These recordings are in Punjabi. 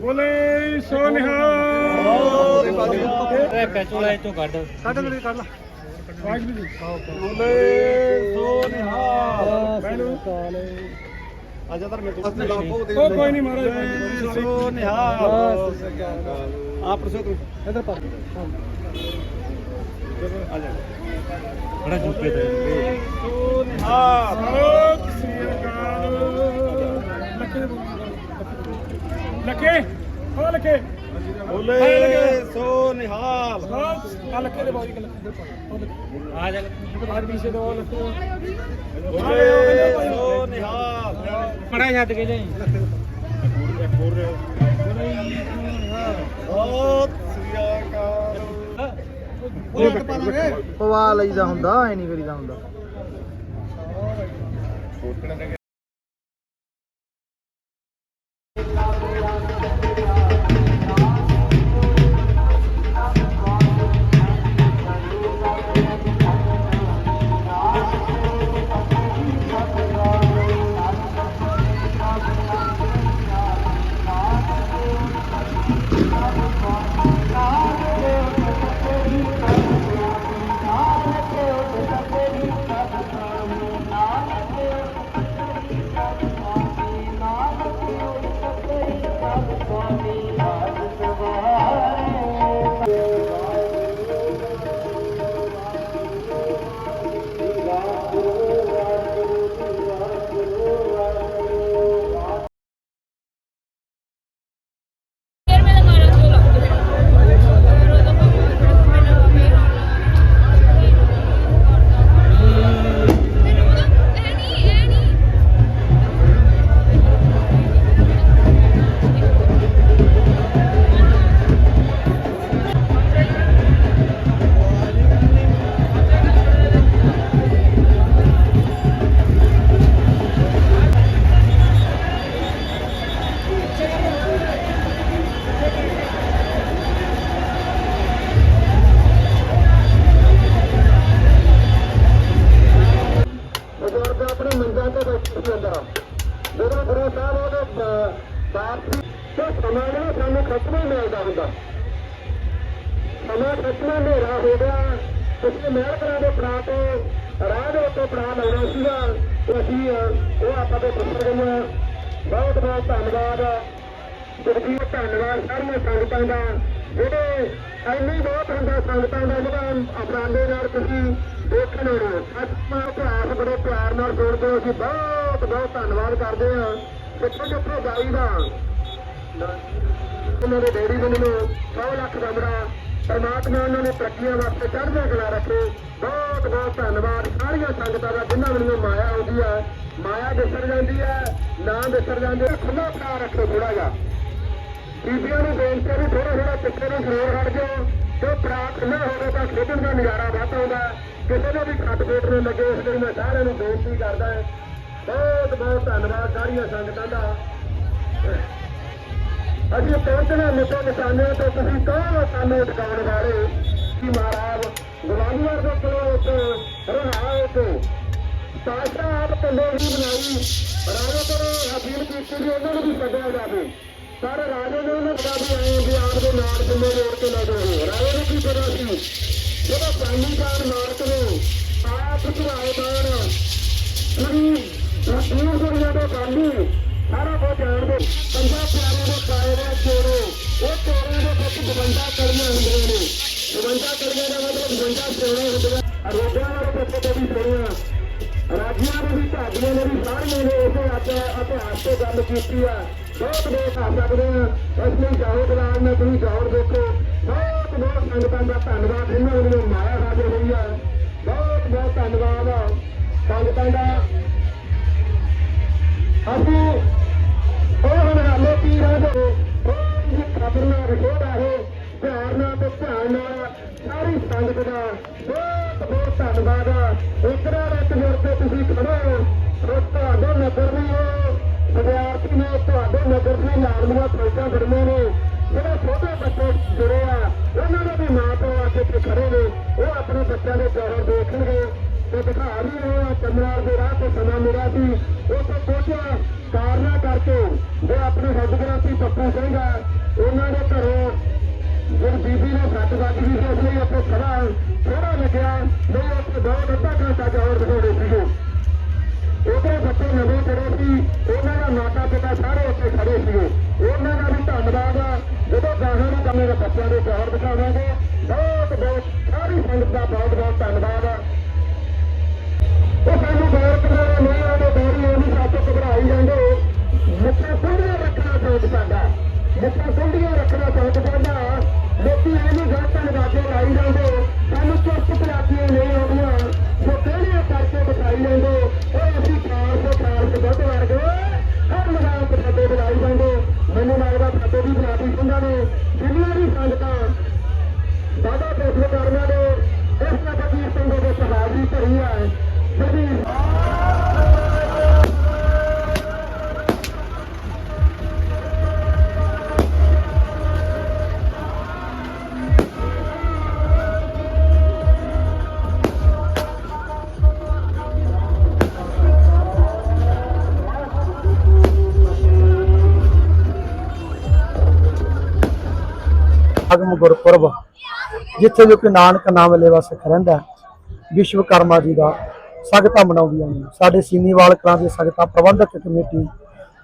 ਬੋਲੇ ਸੋ ਨਿਹਾਲ ਇਹ ਪੈਚੋਲਾ ਇਹ ਤੋਂ ਕੱਢ। ਕੱਢ ਲੈ ਕੱਢ ਲਾ। ਵਾਹਿਗੁਰੂ ਜੀ ਬੋਲੇ ਸੋ ਨਿਹਾਲ ਮੈਨੂੰ ਆਜਾ ਤਰ ਮੇਰੇ ਤੋਂ। ਕੋਈ ਨਹੀਂ ਮਹਾਰਾਜ ਸੋ ਨਿਹਾਲ ਆ ਪ੍ਰਸੋ ਤੂੰ। ਇਧਰ ਪਾ। ਆ ਜਾ। ਬੜਾ ਜੁੱਪੇ ਤੇ। ਸੋ ਨਿਹਾਲ ਸਤਿ ਸ੍ਰੀ ਲੱਕੇ ਹੋ ਲੱਕੇ ਬੋਲੇ ਸੋ ਨਿਹਾਲ। ਆ ਲੱਕੇ ਦੇ ਬਾਜੀ ਗੱਲ ਆ ਜਾ। ਬਾਹਰ ਪਿੱਛੇ ਦੋ ਲੱਕੇ ਬੋਲੇ ਸੋ ਨਿਹਾਲ। ਪੜਾ ਛੱਡ ਕੇ ਜਾਈ। ਪਵਾ ਲਈਦਾ ਹੁੰਦਾ ਐ ਨਹੀਂ ਕਰੀਦਾ ਹੁੰਦਾ। ਦੇ ਉੱਤੇ ਲਾਉਣਾ ਸੀਗਾ ਅਸੀਂ ਉਹ ਆਪਾਂ ਦੇ ਪੁੱਤਰ ਗਏ ਹਾਂ। ਬਹੁਤ ਬਹੁਤ ਧੰਨਵਾਦ ਜਗਜੀਤ ਧੰਨਵਾਦ ਸਾਰੀਆਂ ਸੰਗਤਾਂ ਦਾ ਜਿਹੜੇ ਐਨੀ ਬਹੁਤ ਹੁੰਦਾ ਸੰਗਤਾਂ ਦਾ ਜਿਹੜਾ ਅਪਰਾਧੇ ਨਾਲ ਤੁਸੀਂ ਦੇਖਣ ਆਉਣਾ ਸੱਚਮਾ ਇਤਿਹਾਸ ਬੜੇ ਪਿਆਰ ਨਾਲ ਸੁਣਦੇ ਹੋ ਅਸੀਂ ਬਹੁਤ ਬਹੁਤ ਧੰਨਵਾਦ ਕਰਦੇ ਹਾਂ ਕਿੱਥੇ ਕਿੱਥੇ ਜਾਈਦਾ ਉਹਨਾਂ ਦੇ ਡੈਡੀ ਬਣੇ ਨੂੰ 100 ਲੱਖ ਦਾ ਬੜਾ ਪਰਮਾਤਮਾ ਉਹਨਾਂ ਨੇ ਤਰੱਕੀਆਂ ਵਾਸਤੇ ਚੜ੍ਹਦੇ ਕਲਾ ਰੱਖੇ। ਬਹੁਤ ਬਹੁਤ ਧੰਨਵਾਦ। ਸਾਰੀਆਂ ਸੰਗਤਾਂ ਦਾ ਜਿਨ੍ਹਾਂ ਵੱਲੋਂ ਮਾਇਆ ਆਉਂਦੀ ਹੈ ਮਾਇਆ ਵਿਸਰ ਜਾਂਦੀ ਹੈ ਨਾ ਵਿਸਰ ਜਾਂਦੇ ਖੁੱਲਾ ਪਾ ਰੱਖੋ ਥੋੜਾ ਜਿਹਾ। ਬੀਬੀਆਂ ਨੂੰ ਬੇਨਤੀ ਹੈ ਵੀ ਥੋੜਾ ਥੋੜਾ ਪਿੱਛੇ ਨੂੰ ਜ਼ਰੂਰ ਹਟ ਜਾਓ। ਜੋ ਪ੍ਰਾਪਤ ਨਾ ਹੋਵੇ ਤਾਂ ਖੇਡਣ ਦਾ ਨਜ਼ਾਰਾ ਵੱਧ ਆਉਂਦਾ ਕਿਸੇ ਨੂੰ ਵੀ ਖੱਟ ਪੇਟ ਨੂੰ ਲੱਗੇ, ਇਸ ਲਈ ਮੈਂ ਸਾਰਿਆਂ ਨੂੰ ਬੇਨਤੀ ਕਰਦਾ ਬਹੁਤ ਬਹੁਤ ਧੰਨਵਾਦ ਸਾਰੀਆਂ ਸੰਗਤਾਂ ਦਾ। ਅਸੀਂ ਪਹੁੰਚਣਾ ਮਿੱਟੇ ਨਿਸ਼ਾਨੇ ਤੇ ਤੁਸੀਂ ਕਹੋ ਹੋ ਸਾਨੂੰ ਉਠਾਉਣ ਵਾਲੇ ਕੀ ਮਹਾਰਾਜ ਗੁਲਾਮੀਆਂ ਦੇ ਕੋਲੋਂ ਇੱਕ ਪਾਸ਼ਾ ਆਪ ਕੰਡੇ ਵੀ ਬਣਾਈ, ਰਾਜੇ ਕੋਲ ਅਪੀਲ ਕੀਤੀ ਵੀ ਉਹਨਾਂ ਨੂੰ ਵੀ ਸੱਦਿਆ ਜਾਵੇ। ਪਰ ਰਾਜੇ ਨੇ ਉਹਨਾਂ ਦਾ ਵੀ ਆਏ ਵੀ ਆਪ ਦੇ ਨਾਲ ਜਿੰਨੇ ਜੋੜ ਕੇ ਲੈ ਜਾਓ ਰਾਜੇ ਨੂੰ ਕੀ ਪਤਾ ਸੀ? ਜਦੋਂ ਪਾਣੀ ਜਾਨ ਮਾਰਕ ਨੇ ਆਪ ਚੁਰਾਏ ਬਾਣ ਪੂਰੀ ਰਸੂਲ ਦੁਨੀਆ ਦੇ ਬਾਨੀ ਸਾਰਾ ਕੁਝ ਜਾਣਦੇ। ਦੇ ਕਾਇਰ 52 ਦਾ ਮਤਲਬ 52 ਸੋਨੇ ਹੁੰਦੇ ਆ ਰੋਜ਼ਾਂ ਵਾਲੇ ਪੱਤੇ ਤੇ ਵੀ ਸੋਨੀਆਂ ਰਾਜੀਆਂ ਦੇ ਵੀ ਢਾਡੀਆਂ ਨੇ ਵੀ ਸਾਰੀਆਂ ਨੇ ਇਸੇ ਅੱਜ ਇਤਿਹਾਸ ਤੇ ਗੱਲ ਕੀਤੀ ਆ ਬਹੁਤ ਬਹੁਤ ਆ ਸਕਦੇ ਆ ਇਸ ਲਈ ਜਾਓ ਦਲਾਲ ਨੇ ਤੁਸੀਂ ਗੌਰ ਦੇਖੋ ਬਹੁਤ ਬਹੁਤ ਸੰਗਤਾਂ ਦਾ ਧੰਨਵਾਦ, ਇਹਨਾਂ ਨੂੰ ਮਾਇਆ ਸਾਰੀ ਸੰਗਤ ਦਾ ਬਹੁਤ ਬਹੁਤ ਧੰਨਵਾਦ। ਇਤਨਾ ਇੱਕ ਜੁੜ ਕੇ ਤੁਸੀਂ ਖੜੇ ਹੋ ਤੁਹਾਡੇ ਨਗਰ ਵੀ ਉਹ ਵਿਦਿਆਰਥੀ ਨੇ ਤੁਹਾਡੇ ਨਗਰ ਵੀ ਲਾਲਮੀਆਂ ਫੌਜਾਂ ਫੜੀਆਂ ਨੇ। ਜਿਹੜੇ ਛੋਟੇ ਬੱਚੇ ਜੁੜੇ ਆ, ਉਹਨਾਂ ਦੇ ਵੀ ਮਾਂ ਪਿਓ ਅੱਜ ਇੱਥੇ ਖੜੇ ਨੇ। ਉਹ ਆਪਣੇ ਬੱਚਿਆਂ ਦੇ ਜੋਹਰ ਦੇਖਣਗੇ। ਤੇ ਦਿਖਾ ਵੀ ਰਹੇ ਆ ਚੰਦਨਾਰ ਦੇ ਰਾਹ ਤੇ ਸਮਾਂ ਮਿਲਿਆ ਸੀ। ਉੱਥੇ ਪਹੁੰਚਿਆ। ਕਾਰਨਾ ਕਰਕੇ ਜੋ ਆਪਣੇ ਹੈੱਡ ਗ੍ਰੰਥੀ ਪੱਪੂ ਸਿੰਘ ਆ ਉਹਨਾਂ ਦੇ ਘਰੋਂ ਜਿਹੜੀ ਬੀਬੀ ਨੇ ਸੱਟ ਵੱਜ ਗਈ ਉੱਥੇ ਅੱਧਾ ਘੰਟਾ ਜੋਹਰ ਦਿਖਾਉਣੇ ਸੀਗੇ। ਉਹਦੇ ਬੱਚੇ ਨਵੇਂ ਚੜੇ ਸੀ, ਉਹਨਾਂ ਦਾ ਮਾਤਾ ਪਿਤਾ ਸਾਰੇ ਉੱਥੇ ਖੜੇ ਸੀਗੇ। ਉਹਨਾਂ ਦਾ ਵੀ ਧੰਨਵਾਦ ਆ। ਜਦੋਂ ਗਾਹਾਂ ਨੂੰ ਕੰਮੇ ਦੇ ਬੱਚਿਆਂ ਦੇ ਜੋਹਰ ਦਿਖਾਵਾਂਗੇ, ਬਹੁਤ ਬਹੁਤ, ਸਾਰੀ ਸੰਗਤ ਦਾ ਬਹੁਤ ਬਹੁਤ ਧੰਨਵਾਦ ਆ। ਉਹ ਸਾਨੂੰ ਗੌਰ ਕਰਨਾ ਨਹੀਂ ਆਉਂਦੇ, ਗੌਰੀ ਉਹ ਨਹੀਂ ਸਾਥੋਂ ਘਬਰਾਈ ਜਾਂਦੇ। ਮੁੱਖਾਂ ਸੁੰਡੀਆਂ ਰੱਖਣਾ ਚਾਹੀਦਾ ਸਾਡਾ ਮੁੱਖਾਂ ਸੁੰਡੀਆਂ ਰੱਖਣਾ ਚਾਹੀਦਾ ਸਾਡਾ ਲੋਕੀ ਇਹਨੂੰ ਗਲਤ ਅੰਦਾਜ਼ੇ ਲਾਈ ਜਾਂਦੇ। ਸਾਨੂੰ ਚੁੱਪ ਚਲਾਕੀਆਂ ਅਗਮ ਗੁਰਪੁਰਬ, ਜਿੱਥੇ ਜੋ ਕਿ ਨਾਨਕ ਨਾਮ ਲੈਵਾ ਸਿੱਖ ਰਹਿੰਦਾ ਵਿਸ਼ਵਕਰਮਾ ਜੀ ਦਾ ਸਗਤਾ ਮਨਾਉਂਦੀਆਂ ਨੇ। ਸਾਡੇ ਸੀਨੀਵਾਲ ਕਲਾਂ ਦੀ ਸਗਤਾ ਪ੍ਰਬੰਧਕ ਕਮੇਟੀ,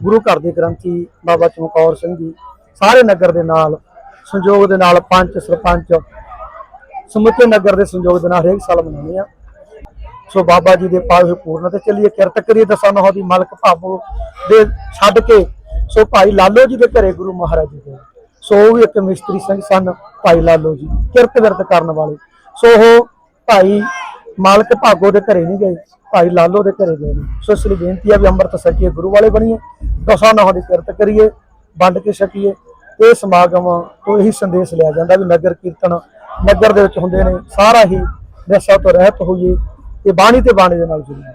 ਗੁਰੂ ਘਰ ਦੇ ਗ੍ਰੰਥੀ ਬਾਬਾ ਚਮਕੌਰ ਸਿੰਘ ਜੀ, ਸਾਰੇ ਨਗਰ ਦੇ ਨਾਲ, ਸੰਯੋਗ ਦੇ ਨਾਲ ਪੰਚ ਸਰਪੰਚ, ਸਮੁੱਚੇ ਨਗਰ ਦੇ ਸੰਯੋਗ ਦੇ ਨਾਲ ਹਰੇਕ ਸਾਲ ਮਨਾਉਂਦੇ ਆ। ਸੋ ਬਾਬਾ ਜੀ ਦੇ ਪਾਏ ਪੂਰਨ ਤੇ ਚੱਲੀਏ, ਕਿਰਤ ਕਰੀਏ ਦਸਾਂ ਨੌ ਦੀ ਮਲਕ ਭਾਬੋ ਦੇ ਛੱਡ ਕੇ, ਸੋ ਭਾਈ ਲਾਲੋ ਜੀ ਦੇ ਘਰੇ ਗੁਰੂ ਮਹਾਰਾਜ ਜੀ ਦੇ। ਸੋ ਉਹ ਵੀ ਇੱਕ ਮਿਸਤਰੀ ਸਿੰਘ ਸਨ, ਭਾਈ ਲਾਲੋ ਜੀ, ਕਿਰਤ ਵਿਰਤ ਕਰਨ ਵਾਲੇ। ਸੋ ਉਹ ਭਾਈ ਮਾਲਕ ਭਾਗੋ ਦੇ ਘਰੇ ਨਹੀਂ ਗਏ, ਭਾਈ ਲਾਲੋ ਦੇ ਘਰੇ ਗਏ। ਨੇ। ਸੋ ਇਸ ਲਈ ਬੇਨਤੀ ਆ ਵੀ ਅੰਮ੍ਰਿਤ ਛਕੀਏ ਗੁਰੂ ਵਾਲੇ ਬਣੀਏ, ਦਸਾਂ ਨੌ ਦੀ ਕਿਰਤ ਕਰੀਏ, ਵੰਡ ਕੇ ਛਕੀਏ। ਇਹ ਸਮਾਗਮ ਤੋਂ ਇਹੀ ਸੰਦੇਸ਼ ਲਿਆ ਜਾਂਦਾ ਵੀ ਨਗਰ ਕੀਰਤਨ ਨਗਰ ਦੇ ਵਿੱਚ ਹੁੰਦੇ ਨੇ, ਸਾਰਾ ਹੀ ਨਸ਼ਾ ਤੋਂ ਰਹਿਤ ਹੋਈਏ, ਤੇ ਬਾਣੀ ਤੇ ਬਾਣੀ ਦੇ ਨਾਲ ਜੁੜੀਏ।